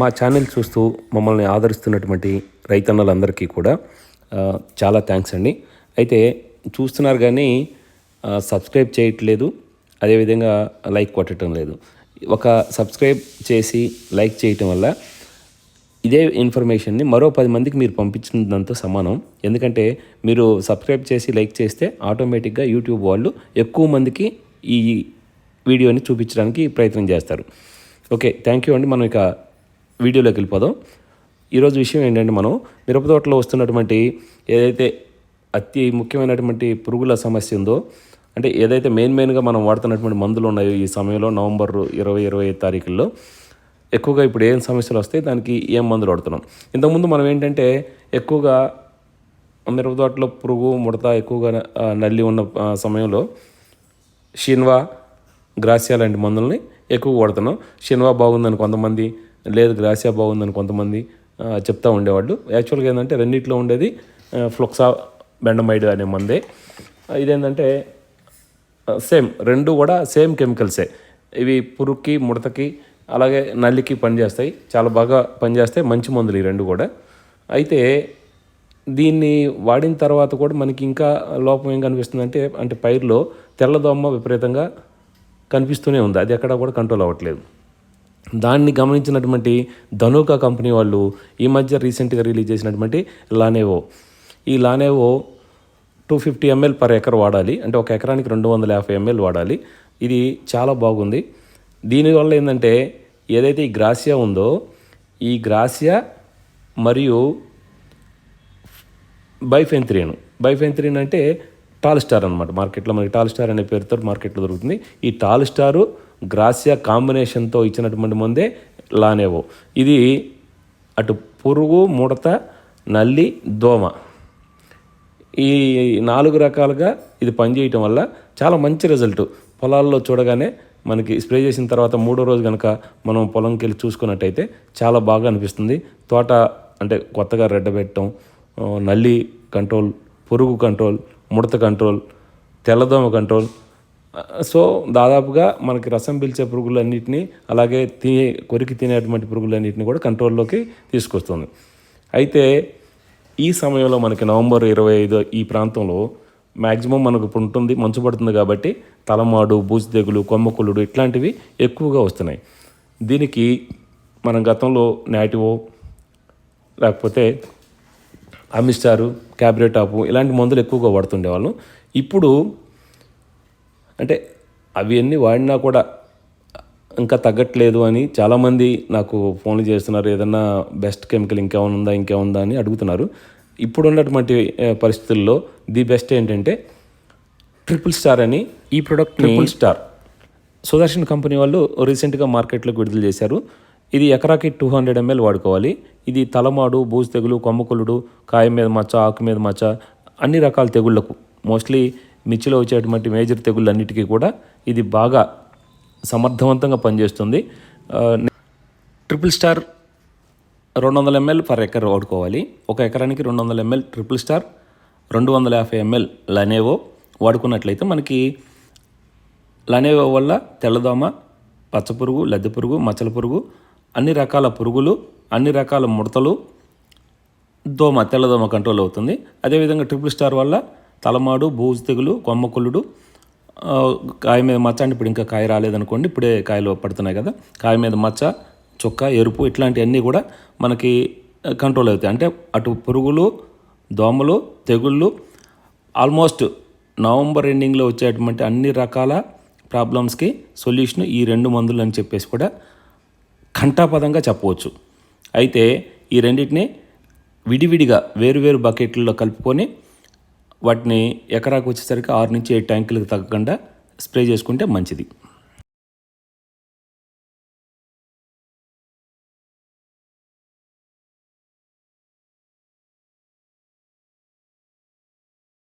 మా ఛానల్ చూస్తూ మమ్మల్ని ఆదరిస్తున్నటువంటి రైతన్నలందరికీ కూడా చాలా థ్యాంక్స్ అండి. అయితే చూస్తున్నారు కానీ సబ్స్క్రైబ్ చేయట్లేదు. అదేవిధంగా లైక్ కొట్టడం లేదు. ఒక సబ్స్క్రైబ్ చేసి లైక్ చేయటం వల్ల ఇదే ఇన్ఫర్మేషన్ని మరో పది మందికి మీరు పంపించినంత సమానం. ఎందుకంటే మీరు సబ్స్క్రైబ్ చేసి లైక్ చేస్తే ఆటోమేటిక్గా యూట్యూబ్ వాళ్ళు ఎక్కువ మందికి ఈ వీడియోని చూపించడానికి ప్రయత్నం చేస్తారు. ఓకే థ్యాంక్ యూ అండి. మనం ఇక వీడియోలోకి వెళ్ళిపోదాం. ఈరోజు విషయం ఏంటంటే మనం మిరప తోటలో వస్తున్నటువంటి ఏదైతే అతి ముఖ్యమైనటువంటి పురుగుల సమస్య ఉందో అంటే ఏదైతే మెయిన్ మెయిన్గా మనం వాడుతున్నటువంటి మందులు ఉన్నాయో ఈ సమయంలో నవంబర్ ఇరవై ఇరవై ఐదు తారీఖుల్లో ఎక్కువగా ఇప్పుడు ఏం సమస్యలు వస్తాయి దానికి ఏం మందులు వాడుతున్నాం. ఇంతకుముందు మనం ఏంటంటే ఎక్కువగా మిరప తోటలో పురుగు ముడత ఎక్కువగా నల్లి ఉన్న సమయంలో షిన్వా గ్రాసియా లాంటి మందుల్ని ఎక్కువ వాడుతున్నాం. షిన్వా బాగుందని కొంతమంది లేదు గ్రాసియా బాగుందని కొంతమంది చెప్తూ చెప్తా ఉండేవాళ్ళు. యాక్చువల్గా ఏంటంటే రెండిట్లో ఉండేది ఫ్లొక్సా బెండమైడ్ అనే మందే. ఇదేంటంటే సేమ్ రెండు కూడా సేమ్ కెమికల్సే. ఇవి పురుగుకి ముడతకి అలాగే నల్లికి పనిచేస్తాయి. చాలా బాగా పనిచేస్తాయి మంచి మందులు ఈ రెండు కూడా. అయితే దీన్ని వాడిన తర్వాత కూడా మనకి ఇంకా లోపం ఏం కనిపిస్తుందంటే అంటే పైర్లో తెల్లదోమ విపరీతంగా కనిపిస్తూనే ఉంది. అది ఎక్కడా కూడా కంట్రోల్ అవ్వట్లేదు. దాన్ని గమనించినటువంటి ధనుకా కంపెనీ వాళ్ళు ఈ మధ్య రీసెంట్గా రిలీజ్ చేసినటువంటి లానేవో ఈ లానేవో two fifty ML per acre వాడాలి. అంటే ఒక ఎకరానికి రెండు వందల యాభై ఎంఎల్ వాడాలి. ఇది చాలా బాగుంది. దీనివల్ల ఏంటంటే ఏదైతే ఈ గ్రాసియా ఉందో ఈ గ్రాసియా మరియు బైఫెంత్రిన్ బైఫెంత్రిన్ అంటే టాల్ స్టార్ అనమాట మార్కెట్లో మనకి టాల్ స్టార్ అనే పేరుతో మార్కెట్లో దొరుకుతుంది. ఈ టాల్ స్టారు గ్రాసియా కాంబినేషన్తో ఇచ్చినటువంటి ముందే లానేవో. ఇది అటు పురుగు ముడత నల్లి దోమ. ఈ నాలుగు రకాలుగా ఇది పనిచేయటం వల్ల చాలా మంచి రిజల్ట్ పొలాల్లో చూడగానే మనకి స్ప్రే చేసిన తర్వాత మూడో రోజు కనుక మనం పొలంకి వెళ్ళి చూసుకున్నట్టయితే చాలా బాగా అనిపిస్తుంది. తోట అంటే కొత్తగా రెడ్డ పెట్టడం నల్లి కంట్రోల్ పురుగు కంట్రోల్ ముడత కంట్రోల్ తెల్లదోమ కంట్రోల్. సో దాదాపుగా మనకి రసం పీల్చే పురుగులన్నిటిని అలాగే తినే కొరికి తినేటువంటి పురుగులన్నింటినీ కూడా కంట్రోల్లోకి తీసుకొస్తుంది. అయితే ఈ సమయంలో మనకి నవంబర్ ఇరవై ఐదు ఈ ప్రాంతంలో మ్యాక్సిమం మనకు ఇప్పుడు ఉంటుంది మంచు పడుతుంది కాబట్టి తలమాడు బూజు తెగులు కొమ్మకులుడు ఇట్లాంటివి ఎక్కువగా వస్తున్నాయి. దీనికి మనం గతంలో నాటివో లేకపోతే అమిస్టారు క్యాబ్రెటాపు ఇలాంటి మందులు ఎక్కువగా వాడుతుండేవాళ్ళం. ఇప్పుడు అంటే అవి అన్నీ వాడినా కూడా ఇంకా తగ్గట్లేదు అని చాలామంది నాకు ఫోన్లు చేస్తున్నారు ఏదన్నా బెస్ట్ కెమికల్ ఇంకేమైనా ఉందా ఇంకేముందా అని అడుగుతున్నారు. ఇప్పుడు ఉన్నటువంటి ఆ, పరిస్థితుల్లో ది బెస్ట్ ఏంటంటే ట్రిపుల్ స్టార్ అని ఈ product triple star. Sudarshan company వాళ్ళు రీసెంట్గా మార్కెట్లోకి విడుదల చేశారు. ఇది ఎకరాకి టూ హండ్రెడ్ ఎంఎల్ వాడుకోవాలి. ఇది తలమాడు బూజు తెగులు కొమ్మకులుడు కాయ మీద మచ్చ ఆకు మీద మచ్చ అన్ని రకాల తెగుళ్ళకు. మోస్ట్లీ మిర్చిలో వచ్చేటువంటి మేజర్ తెగుళ్ళన్నిటికీ కూడా ఇది బాగా సమర్థవంతంగా పనిచేస్తుంది. ట్రిపుల్ స్టార్ రెండు వందల ఎంఎల్ పర్ ఎకర్ వాడుకోవాలి. ఒక ఎకరానికి రెండు వందల ఎంఎల్ ట్రిపుల్ స్టార్ రెండు వందల యాభై ఎంఎల్ లనేవో వాడుకున్నట్లయితే మనకి లనేవో వల్ల తెల్లదోమ పచ్చపురుగు లద్దె పురుగు మచ్చల పురుగు అన్ని రకాల పురుగులు అన్ని రకాల ముడతలు దోమ తెల్లదోమ కంట్రోల్ అవుతుంది. అదేవిధంగా ట్రిపుల్ స్టార్ వల్ల తలమాడు బూజు తెగులు కొమ్మకుళ్ళుడు కాయ మీద మచ్చ అంటే ఇప్పుడు ఇంకా కాయ రాలేదనుకోండి ఇప్పుడే కాయలు పడుతున్నాయి కదా. కాయ మీద మచ్చ చుక్క ఎరుపు ఇట్లాంటివన్నీ కూడా మనకి కంట్రోల్ అవుతాయి. అంటే అటు పురుగులు దోమలు తెగుళ్ళు ఆల్మోస్ట్ నవంబర్ ఎండింగ్లో వచ్చేటువంటి అన్ని రకాల ప్రాబ్లమ్స్కి సొల్యూషన్ ఈ రెండు మందులు అని చెప్పేసి కూడా ఘంటాపదంగా చెప్పవచ్చు. అయితే ఈ రెండింటిని విడివిడిగా వేరువేరు బకెట్లలో కలుపుకొని వాటిని ఎకరాకు వచ్చేసరికి ఆరు నుంచి ఏడు ట్యాంకులకు తగ్గకుండా స్ప్రే చేసుకుంటే మంచిది.